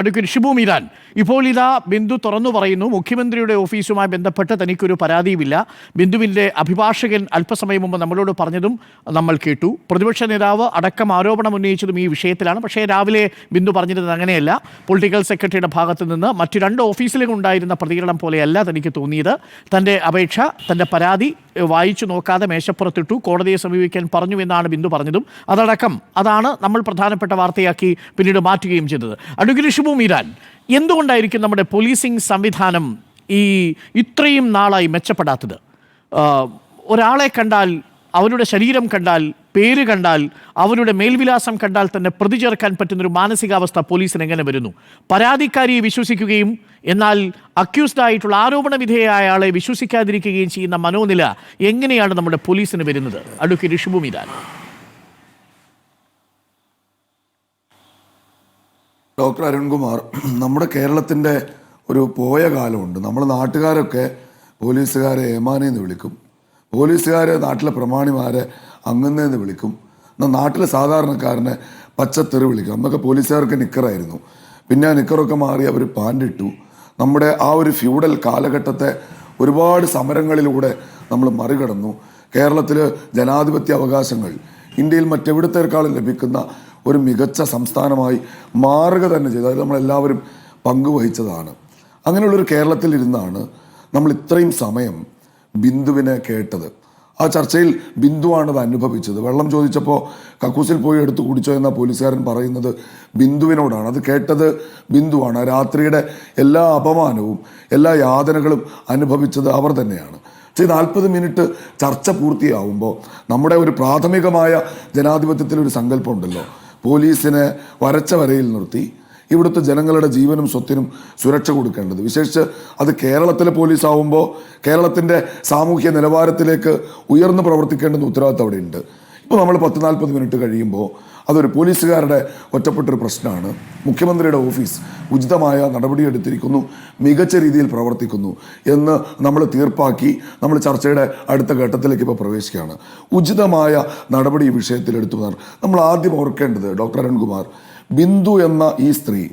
Advocate Shibu Meeran ഇപ്പോൾ ഇതാ ബിന്ദു തുറന്നു പറയുന്നു മുഖ്യമന്ത്രിയുടെ ഓഫീസുമായി ബന്ധപ്പെട്ട് തനിക്കൊരു പരാതിയുമില്ല. ബിന്ദുവിന്റെ അഭിഭാഷകൻ അല്പസമയം മുമ്പ് നമ്മളോട് പറഞ്ഞതും നമ്മൾ കേട്ടു. പ്രതിപക്ഷ നേതാവ് അടക്കം ആരോപണം ഉന്നയിച്ചതും ഈ വിഷയത്തിലാണ്. പക്ഷേ രാവിലെ ബിന്ദു പറഞ്ഞിരുന്നത് അങ്ങനെയല്ല. പൊളിറ്റിക്കൽ സെക്രട്ടറിയുടെ ഭാഗത്ത് നിന്ന് മറ്റു രണ്ട് ഓഫീസിലും ഉണ്ടായിരുന്ന പ്രതികരണം പോലെയല്ല തനിക്ക് തോന്നിയത്. തന്റെ അപേക്ഷ തന്റെ പരാതി വായിച്ചു നോക്കാതെ മേശപ്പുറത്തിട്ടു കോടതിയെ സമീപിക്കാൻ പറഞ്ഞു എന്നാണ് ബിന്ദു പറഞ്ഞതും. അതടക്കം അതാണ് നമ്മൾ പ്രധാനപ്പെട്ട വാർത്തയാക്കി പിന്നീട് മാറ്റുകയും ചെയ്തത്. അഡ്വക്കേറ്റ് മീരാൻ എന്തുകൊണ്ടായിരിക്കും നമ്മുടെ പോലീസിംഗ് സംവിധാനം ഈ ഇത്രയും നാളായി മെച്ചപ്പെടാത്തത്? ഒരാളെ കണ്ടാൽ അവരുടെ ശരീരം കണ്ടാൽ പേര് കണ്ടാൽ അവരുടെ മേൽവിലാസം കണ്ടാൽ തന്നെ പ്രതി ചേർക്കാൻ പറ്റുന്നൊരു മാനസികാവസ്ഥ പോലീസിന് എങ്ങനെ വരുന്നു? പരാതിക്കാരിയെ വിശ്വസിക്കുകയും എന്നാൽ അക്യൂസ്ഡ് ആയിട്ടുള്ള ആരോപണ വിധേയായ ആളെ വിശ്വസിക്കാതിരിക്കുകയും ചെയ്യുന്ന മനോനില എങ്ങനെയാണ് നമ്മുടെ പോലീസിന് വരുന്നത്? അടുക്കി ഷിബു മീരാൻ ഡോക്ടർ അരുൺകുമാർ നമ്മുടെ കേരളത്തിന്റെ ഒരു പോയ കാലമുണ്ട്. നമ്മൾ നാട്ടുകാരൊക്കെ പോലീസുകാരെ ഏമാനെന്ന് വിളിക്കും. പോലീസുകാരെ നാട്ടിലെ പ്രമാണിമാരെ അങ്ങന്നേന്ന് വിളിക്കും. എന്നാൽ നാട്ടിലെ സാധാരണക്കാരനെ പച്ചത്തെറി വിളിക്കും. അന്നൊക്കെ പോലീസുകാർക്ക് നിക്കറായിരുന്നു. പിന്നെ ആ നിക്കറൊക്കെ മാറി അവർ പാൻഡിട്ടു നമ്മുടെ ആ ഒരു ഫ്യൂഡൽ കാലഘട്ടത്തെ ഒരുപാട് സമരങ്ങളിലൂടെ നമ്മൾ മറികടന്നു. കേരളത്തിൽ ജനാധിപത്യ അവകാശങ്ങൾ ഇന്ത്യയിൽ മറ്റെവിടത്തേക്കാളും ലഭിക്കുന്ന ഒരു മികച്ച സംസ്ഥാനമായി മാറുക തന്നെ ചെയ്തു. അത് നമ്മളെല്ലാവരും പങ്കുവഹിച്ചതാണ്. അങ്ങനെയുള്ളൊരു കേരളത്തിലിരുന്നാണ് നമ്മൾ ഇത്രയും സമയം ബിന്ദുവിനെ കേട്ടത്. ആ ചർച്ചയിൽ ബിന്ദുവാണ് അത് അനുഭവിച്ചത്. വെള്ളം ചോദിച്ചപ്പോൾ കക്കൂസിൽ പോയി എടുത്തു കുടിച്ചോ എന്ന പോലീസുകാരൻ പറയുന്നത് ബിന്ദുവിനോടാണ്. അത് കേട്ടത് ബിന്ദുവാണ്. രാത്രിയുടെ എല്ലാ അപമാനവും എല്ലാ യാതനകളും അനുഭവിച്ചത് അവർ തന്നെയാണ്. പക്ഷേ നാൽപ്പത് മിനിറ്റ് ചർച്ച പൂർത്തിയാവുമ്പോൾ നമ്മുടെ ഒരു പ്രാഥമികമായ ജനാധിപത്യത്തിലൊരു സങ്കല്പമുണ്ടല്ലോ. പോലീസിനെ വരച്ച വരയിൽ നിർത്തി ഇവിടുത്തെ ജനങ്ങളുടെ ജീവനും സ്വത്തിനും സുരക്ഷ കൊടുക്കേണ്ടത്. വിശേഷിച്ച് അത് കേരളത്തിലെ പോലീസ് ആവുമ്പോൾ കേരളത്തിന്റെ സാമൂഹ്യ നിലവാരത്തിലേക്ക് ഉയർന്നു പ്രവർത്തിക്കേണ്ടുന്ന ഉത്തരവാദിത്തം അവിടെയുണ്ട്. ഇപ്പോൾ നമ്മൾ പത്ത് നാൽപ്പത് മിനിറ്റ് കഴിയുമ്പോൾ അതൊരു പോലീസുകാരുടെ ഒറ്റപ്പെട്ടൊരു പ്രശ്നമാണ്. മുഖ്യമന്ത്രിയുടെ ഓഫീസ് ഉചിതമായ നടപടിയെടുത്തിരിക്കുന്നു മികച്ച രീതിയിൽ പ്രവർത്തിക്കുന്നു എന്ന് നമ്മൾ തീർപ്പാക്കി നമ്മൾ ചർച്ചയുടെ അടുത്ത ഘട്ടത്തിലേക്ക് ഇപ്പോൾ പ്രവേശിക്കുകയാണ്. ഉചിതമായ നടപടി വിഷയത്തിൽ എടുത്തു നമ്മൾ ആദ്യം ഓർക്കേണ്ടത് ഡോക്ടർ അരുൺകുമാർ ബിന്ദു എന്ന ഈ സ്ത്രീ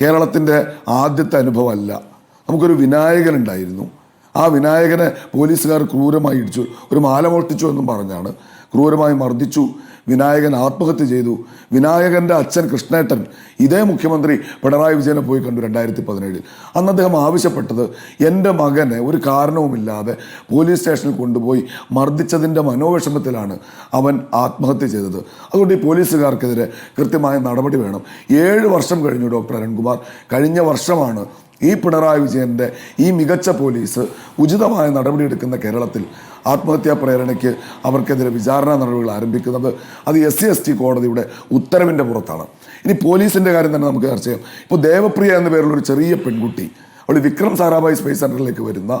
കേരളത്തിന്റെ ആദ്യത്തെ അനുഭവമല്ല. നമുക്കൊരു വിനായകൻ ഉണ്ടായിരുന്നു ആ വിനായകനെ പോലീസുകാർ ക്രൂരമായി ഇടിച്ചു ഒരു മാല മോഷ്ടിച്ചു എന്നും പറഞ്ഞാണ് ക്രൂരമായി മർദ്ദിച്ചു. വിനായകൻ ആത്മഹത്യ ചെയ്തു. വിനായകന്റെ അച്ഛൻ കൃഷ്ണേട്ടൻ ഇതേ മുഖ്യമന്ത്രി പിണറായി വിജയനെ പോയി കണ്ടു രണ്ടായിരത്തി പതിനേഴിൽ അന്ന് അദ്ദേഹം ആവശ്യപ്പെട്ടത് എന്റെ മകനെ ഒരു കാരണവുമില്ലാതെ പോലീസ് സ്റ്റേഷനിൽ കൊണ്ടുപോയി മർദ്ദിച്ചതിന്റെ മനോവിഷമത്തിലാണ് അവൻ ആത്മഹത്യ ചെയ്തത്. അതുകൊണ്ട് ഈ പോലീസുകാർക്കെതിരെ കൃത്യമായ നടപടി വേണം. ഏഴ് വർഷം കഴിഞ്ഞു ഡോക്ടർ അരുൺകുമാർ. കഴിഞ്ഞ വർഷമാണ് ഈ പിണറായി വിജയന്റെ ഈ മികച്ച പോലീസ് ഉചിതമായ നടപടിയെടുക്കുന്ന കേരളത്തിൽ ആത്മഹത്യാ പ്രേരണയ്ക്ക് അവർക്കെതിരെ വിചാരണ നടപടികൾ ആരംഭിക്കുന്നത് അത് എസ് സി എസ് ടി കോടതിയുടെ ഉത്തരവിന്റെ പുറത്താണ്. ഇനി പോലീസിന്റെ കാര്യം തന്നെ നമുക്ക് ചർച്ച ചെയ്യാം. ഇപ്പോൾ ദേവപ്രിയ എന്ന പേരിലൊരു ചെറിയ പെൺകുട്ടി അവൾ വിക്രം സാരാഭായ് സ്പേസ് സെന്ററിലേക്ക് വരുന്ന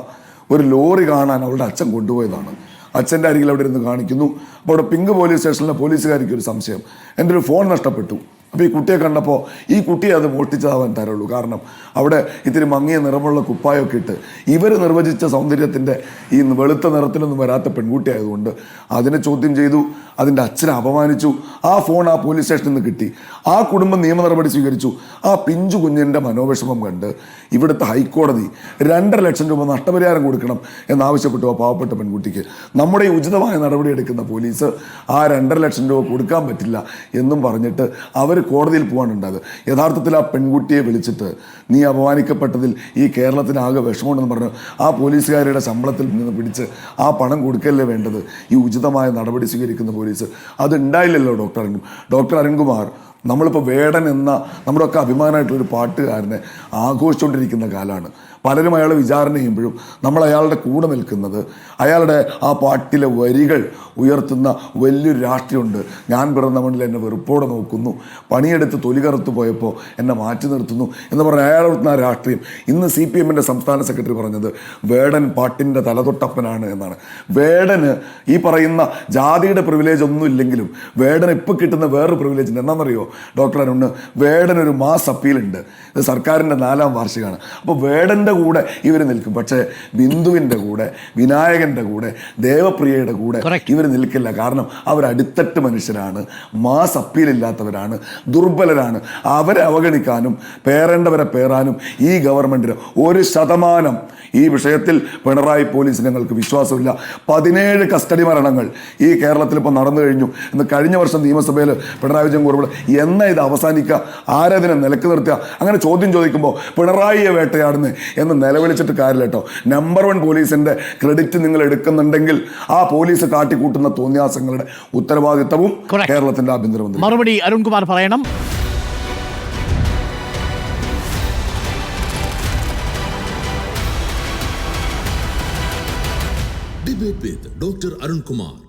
ഒരു ലോറി കാണാൻ അവളുടെ അച്ഛൻ കൊണ്ടുപോയതാണ്. അച്ഛന്റെ അരികിൽ അവിടെ ഇരുന്ന് കാണിക്കുന്നു. അപ്പോൾ അവിടെ പിങ്ക് പോലീസ് സ്റ്റേഷനിലെ പോലീസുകാരിക്ക് ഒരു സംശയം. എന്റെ ഒരു ഫോൺ നഷ്ടപ്പെട്ടു. അപ്പോൾ ഈ കുട്ടിയെ കണ്ടപ്പോൾ ഈ കുട്ടിയെ അത് മോഷ്ടിച്ചതാവാൻ തരുള്ളൂ കാരണം അവിടെ ഇത്തിരി മങ്ങിയ നിറമുള്ള കുപ്പായമൊക്കെ ഇട്ട് ഇവർ നിർവചിച്ച സൗന്ദര്യത്തിന്റെ ഈ വെളുത്ത നിറത്തിലൊന്നും വരാത്ത പെൺകുട്ടിയായതുകൊണ്ട് അതിനെ ചോദ്യം ചെയ്തു. അതിന്റെ അച്ഛനെ അപമാനിച്ചു. ആ ഫോൺ ആ പോലീസ് സ്റ്റേഷനിൽ നിന്ന് കിട്ടി. ആ കുടുംബം നിയമ നടപടി സ്വീകരിച്ചു. ആ പിഞ്ചു കുഞ്ഞിന്റെ മനോവിഷമം കണ്ട് ഇവിടുത്തെ ഹൈക്കോടതി രണ്ടര ലക്ഷം രൂപ നഷ്ടപരിഹാരം കൊടുക്കണം എന്നാവശ്യപ്പെട്ടു ആ പാവപ്പെട്ട പെൺകുട്ടിക്ക്. നമ്മുടെ ഈ ഉചിതമായ നടപടി എടുക്കുന്ന പോലീസ് ആ രണ്ടര ലക്ഷം രൂപ കൊടുക്കാൻ പറ്റില്ല എന്നും പറഞ്ഞിട്ട് അവർ കോടതിയിൽ പോകാനുണ്ടായത് യഥാർത്ഥത്തിൽ ആ പെൺകുട്ടിയെ വിളിച്ചിട്ട് നീ അപമാനിക്കപ്പെട്ടതിൽ ഈ കേരളത്തിനാകെ വിഷമമുണ്ടെന്ന് പറഞ്ഞു. ആ പോലീസുകാരുടെ ശമ്പളത്തിൽ നിന്ന് പിടിച്ച് ആ പണം കൊടുക്കല്ലേ വേണ്ടത്? ഈ ഉചിതമായ നടപടി സ്വീകരിക്കുന്ന പോലീസ് അത് ഉണ്ടായില്ലല്ലോ ഡോക്ടർ ഡോക്ടർ അരുൺകുമാർ. നമ്മളിപ്പോൾ വേടൻ എന്ന നമ്മുടെയൊക്കെ അഭിമാനമായിട്ടുള്ളൊരു പാട്ടുകാരനെ ആഘോഷിച്ചുകൊണ്ടിരിക്കുന്ന കാലമാണ്. പലരും അയാളെ വിചാരണ ചെയ്യുമ്പോഴും നമ്മൾ അയാളുടെ കൂടെ നിൽക്കുന്നത് അയാളുടെ ആ പാട്ടിലെ വരികൾ ഉയർത്തുന്ന വലിയൊരു രാഷ്ട്രീയമുണ്ട്. ഞാൻ പിറന്ന മണ്ണിൽ എന്നെ വെറുപ്പോടെ നോക്കുന്നു. പണിയെടുത്ത് തൊലി കറുത്തു പോയപ്പോൾ എന്നെ മാറ്റി നിർത്തുന്നു എന്ന് പറഞ്ഞ അയാളുടെ ആ രാഷ്ട്രീയം. ഇന്ന് സി പി എമ്മിന്റെ സംസ്ഥാന സെക്രട്ടറി പറഞ്ഞത് വേടൻ പാട്ടിന്റെ തലതൊട്ടപ്പനാണ് എന്നാണ്. വേടന് ഈ പറയുന്ന ജാതിയുടെ പ്രിവിലേജ് ഒന്നും ഇല്ലെങ്കിലും വേടന് ഇപ്പോൾ കിട്ടുന്ന വേറൊരു പ്രിവിലേജ് ഉണ്ട് എന്നാണെന്നറിയോ ഡോക്ടർ അരുണ് വേടനൊരു മാസ് അപ്പീലുണ്ട്. ഇത് സർക്കാരിന്റെ നാലാം വാർഷികമാണ്. അപ്പോൾ വേടന്റെ കൂടെ ഇവർ നിൽക്കും. പക്ഷേ ബിന്ദുവിന്റെ കൂടെ വിനായകന്റെ കൂടെ ദേവപ്രിയയുടെ കൂടെ ഇവർ നിൽക്കില്ല. കാരണം അവർ അടിത്തട്ട് മനുഷ്യരാണ് മാസ് അപ്പീലില്ലാത്തവരാണ് ദുർബലരാണ്. അവരെ അവഗണിക്കാനും പേരേണ്ടവരെ പേറാനും ഈ ഗവൺമെന്റിന് ഒരു ശതമാനം ഈ വിഷയത്തിൽ പിണറായി പോലീസ് ഞങ്ങൾക്ക് വിശ്വാസമില്ല. പതിനേഴ് കസ്റ്റഡി മരണങ്ങൾ ഈ കേരളത്തിൽ ഇപ്പോൾ നടന്നു കഴിഞ്ഞു. എന്ന് കഴിഞ്ഞ വർഷം നിയമസഭയിൽ പിണറായി വിജയൻ കുറിപ്പ് എന്നാ ഇത് അവസാനിക്കുക? ആരതിനെ നിലയ്ക്ക് നിർത്തുക? അങ്ങനെ ചോദ്യം ചോദിക്കുമ്പോൾ പിണറായിയെ വേട്ടയാടുന്നു എന്ന് നിലവിളിച്ചിട്ട് കാര്യമില്ല കേട്ടോ. നമ്പർ വൺ പോലീസിന്റെ ക്രെഡിറ്റ് നിങ്ങൾ എടുക്കുന്നുണ്ടെങ്കിൽ ആ പോലീസ് കാട്ടിക്കൂട്ടുന്ന തോന്നിയാസങ്ങളുടെ ഉത്തരവാദിത്തവും. കേരളത്തിന്റെ ആഭ്യന്തരമന്ത്രി. മറുപടി അരുൺകുമാർ പറയണം. Doctor Arunkumar Dr. Arun Kumar